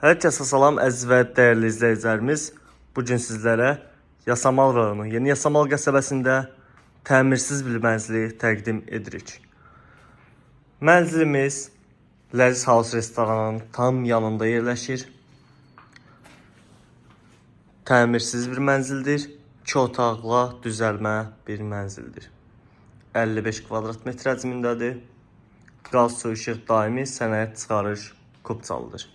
Herkese salam əziz və dəyərli izləyicilərimiz. Bu gün sizlərə Yasamal rayonu, Yeni Yasamal qəsəbəsində təmirsiz bir mənzili təqdim edirik. Mənzilimiz Ləziz House restoranının tam yanında yerləşir. Təmirsiz bir mənzildir. 2 otaqla düzəlmə bir mənzildir. 55 kvadrat metr həcmindədir. Qaz su işıq daimi sənəd çıxarış kupçalıdır.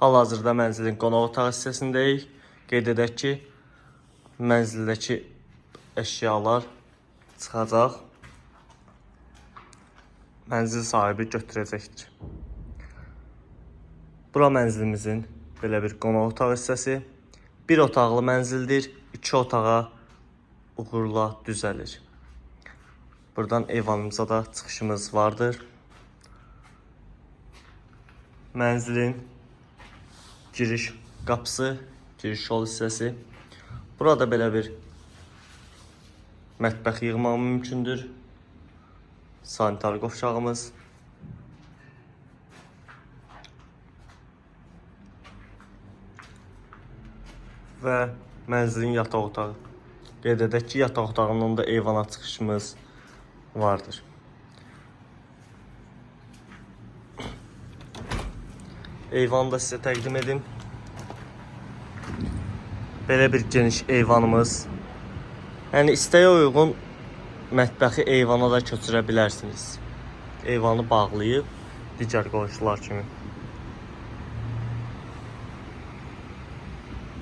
Hal-hazırda mənzilin qonaq otağı hissəsindəyik. Qeyd edək ki, mənzildəki əşyalar çıxacaq. Mənzil sahibi götürəcəkdir. Bura mənzilimizin belə bir qonaq otağı hissəsi. Bir otaqlı mənzildir. İki otağa uğurla düzəlir. Buradan eyvanımıza da çıxışımız vardır. Mənzilin giriş qapısı, giriş yol hissəsi. Burada belə bir mətbəx yığmaq mümkündür. Sanitar qovşağımız. Və mənzilin yataq otağı. Qeyd edək ki, yataq otağının da eyvana çıxışımız vardır. Eyvanı da sizə təqdim edim. Belə bir geniş eyvanımız. Yəni istəyə uyğun mətbəxi eyvana da köçürə bilərsiniz. Eyvanı bağlayıb digər qonşular kimi.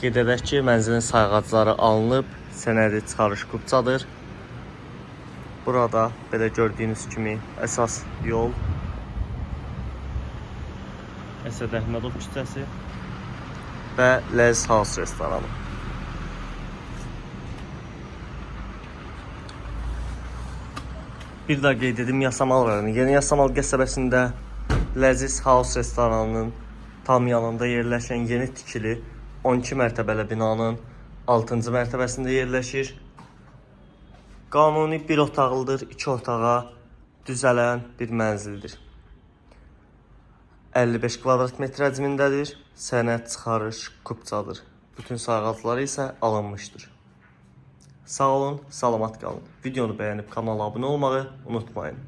Qeyd edək ki, mənzilin sayğacları alınıb, sənədi çıxarış kupçadır. Burada belə gördüyünüz kimi əsas yol Əsəd Əhmədov küçəsi və Lez House restoranı. Bir daha qeyd edim Yasamal rayonu. Yeni Yasamal qəsəbəsində Ləziz House restoranının tam yanında yerləşən yeni tikili 12 mərtəbəli binanın 6-cı mərtəbəsində yerləşir. Qanuni bir otaqlıdır, 2 otağa düzələn bir mənzildir. 55 kvadrat metr həcmindədir. Sənəd çıxarış kupçadır. Bütün sayğacları isə alınmışdır. Sağ olun, salamat qalın. Videonu bəyənib kanala abunə olmağı unutmayın.